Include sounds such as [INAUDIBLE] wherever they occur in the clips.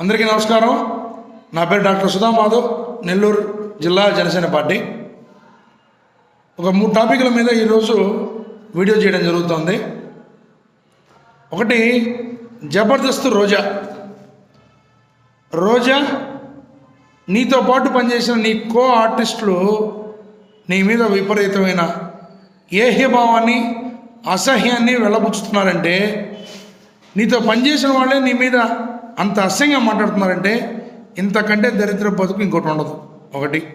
అందరికీ నమస్కారం. నా పేరు డాక్టర్ సుధా మాధవ్ నెల్లూరు జిల్లా జనసేన పార్టీ. ఒక మూడు టాపిక్ల మీద ఈరోజు వీడియో చేయడం జరుగుతుంది. ఒకటి జబర్దస్త్ రోజా. రోజా నీతో పాటు పనిచేసిన నీ కో ఆర్టిస్టులు నీ మీద విపరీతమైన ఏహ్యభావాన్ని అసహ్యాన్ని వెళ్ళబుచ్చుతున్నారంటే నీతో పనిచేసిన వాళ్ళే నీ మీద అంత అసహ్యంగా మాట్లాడుతున్నారంటే ఇంతకంటే దరిద్ర బతుకు ఇంకోటి ఉండదు. ఒకటి.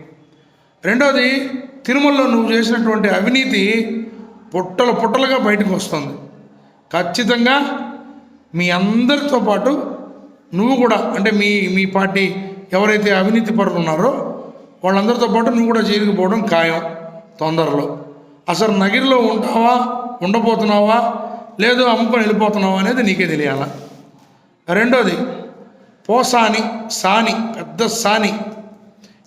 రెండోది తిరుమలలో నువ్వు చేసినటువంటి అవినీతి పొట్టలు పుట్టలుగా బయటకు వస్తుంది. ఖచ్చితంగా మీ అందరితో పాటు నువ్వు కూడా అంటే మీ మీ పార్టీ ఎవరైతే అవినీతి పరులు ఉన్నారో వాళ్ళందరితో పాటు నువ్వు కూడా జైలుకి పోవడం ఖాయం తొందరలో. అసలు నగిరిలో ఉంటావా ఉండబోతున్నావా లేదు అమ్ముకొని వెళ్ళిపోతున్నావా అనేది నీకే తెలియాలా? రెండోది పోసాని సాని పెద్ద సాని.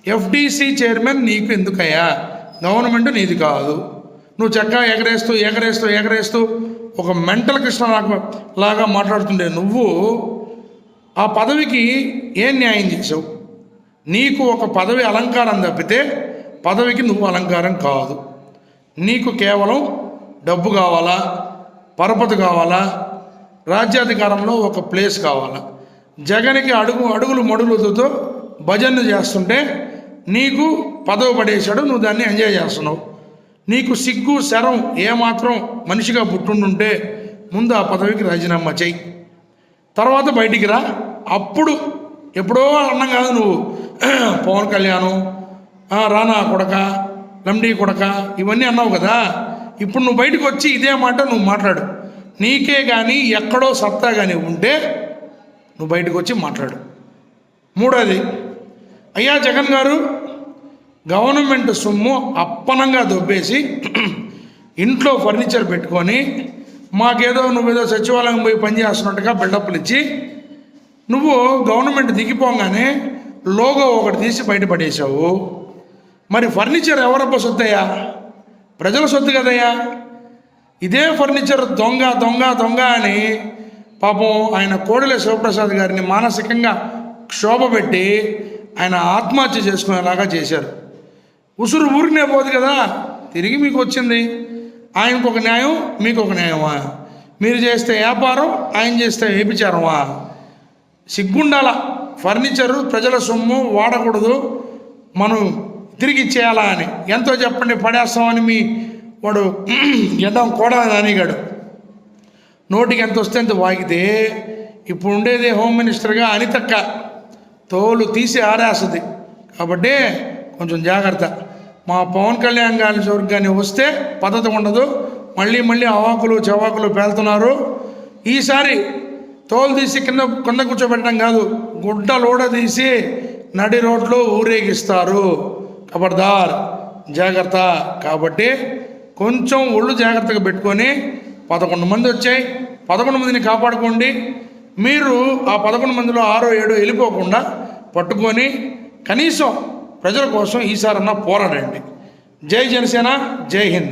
ఎఫ్డీసీ చైర్మన్ నీకు ఎందుకయ్యా? గవర్నమెంట్ నీది కాదు. నువ్వు చక్కగా ఎగరేస్తూ ఎగరేస్తూ ఎగరేస్తూ ఒక మెంటల్ కృష్ణ లాగా లాగా మాట్లాడుతుండే నువ్వు ఆ పదవికి ఏం న్యాయం చేసావు నీకు ఒక పదవి అలంకారం తప్పితే పదవికి నువ్వు అలంకారం కాదు. నీకు కేవలం డబ్బు కావాలా? పరపతి కావాలా? రాజ్యాధికారంలో ఒక ప్లేస్ కావాల. జగన్కి అడుగు అడుగులు మడుగులతో భజన చేస్తుంటే నీకు పదవి పడేశాడు నువ్వు దాన్ని ఎంజాయ్ చేస్తున్నావు. నీకు సిగ్గు శరం ఏమాత్రం మనిషిగా పుట్టుండుంటే ముందు ఆ పదవికి రాజీనామా చేయి. తర్వాత బయటికి రా. అప్పుడు ఎప్పుడో అన్నం కాదు నువ్వు. పవన్ కళ్యాణం రానా కొడక లండి కొడక ఇవన్నీ అన్నావు కదా. ఇప్పుడు నువ్వు బయటకు వచ్చి ఇదే మాట నువ్వు మాట్లాడు. నీకే కానీ ఎక్కడో సత్తా కానీ ఉంటే నువ్వు బయటకు వచ్చి మాట్లాడు. మూడోది అయ్యా జగన్ గారు గవర్నమెంట్ సొమ్ము అప్పనంగా దొబ్బేసి [CLEARS THROAT] ఇంట్లో ఫర్నిచర్ పెట్టుకొని మాకేదో నువ్వేదో సచివాలయం పోయి పనిచేస్తున్నట్టుగా బిల్డప్లు ఇచ్చి నువ్వు గవర్నమెంట్ దిగిపోగానే లోగో ఒకటి తీసి బయటపడేశావు మరి ఫర్నిచర్ ఎవరబ్బ సొత్తయ్యా? ప్రజల సొత్తు కదయ్యా? ఇదే ఫర్నిచర్ దొంగ దొంగ దొంగ అని పాపం ఆయన కోడెల శివప్రసాద్ గారిని మానసికంగా క్షోభ పెట్టి ఆయన ఆత్మహత్య చేసుకునేలాగా చేశారు. ఉసురు ఊరినే పోదు కదా తిరిగి మీకు వచ్చింది. ఆయనకు ఒక న్యాయం మీకు ఒక న్యాయమా? మీరు చేస్తే వ్యాపారం ఆయన చేస్తే వ్యభిచారమా? సిగ్గుండాల. ఫర్నిచరు ప్రజల సొమ్ము వాడకూడదు. మనం తిరిగి ఇచ్చేయాలా అని. ఎంతో చెప్పండి పడేస్తామని మీ వాడు ఎడం కూడా నానిగాడు నోటికి ఎంత వస్తే అంత వాగితే ఇప్పుడు ఉండేది హోమ్ మినిస్టర్గా అనితక్క. తోలు తీసి ఆరేస్తుంది కాబట్టి కొంచెం జాగ్రత్త. మా పవన్ కళ్యాణ్ గారి చోరుకు కానీ వస్తే పద్ధతి ఉండదు. మళ్ళీ మళ్ళీ అవాకులు చవాకులు పేలుతున్నారు. ఈసారి తోలు తీసి కింద కింద కూర్చోబెట్టడం కాదు గుడ్డ లోడ తీసి నడి రోడ్లో ఊరేగిస్తారు. కబర్దార్. జాగ్రత్త. కాబట్టి కొంచెం ఒళ్ళు జాగ్రత్తగా పెట్టుకొని పదకొండు మంది వచ్చాయి. పదకొండు మందిని కాపాడుకోండి. మీరు ఆ పదకొండు మందిలో ఆరో ఏడో వెళ్ళిపోకుండా పట్టుకొని కనీసం ప్రజల కోసం ఈసారన్నా పోరాడండి. జై జనసేన జై హింద్.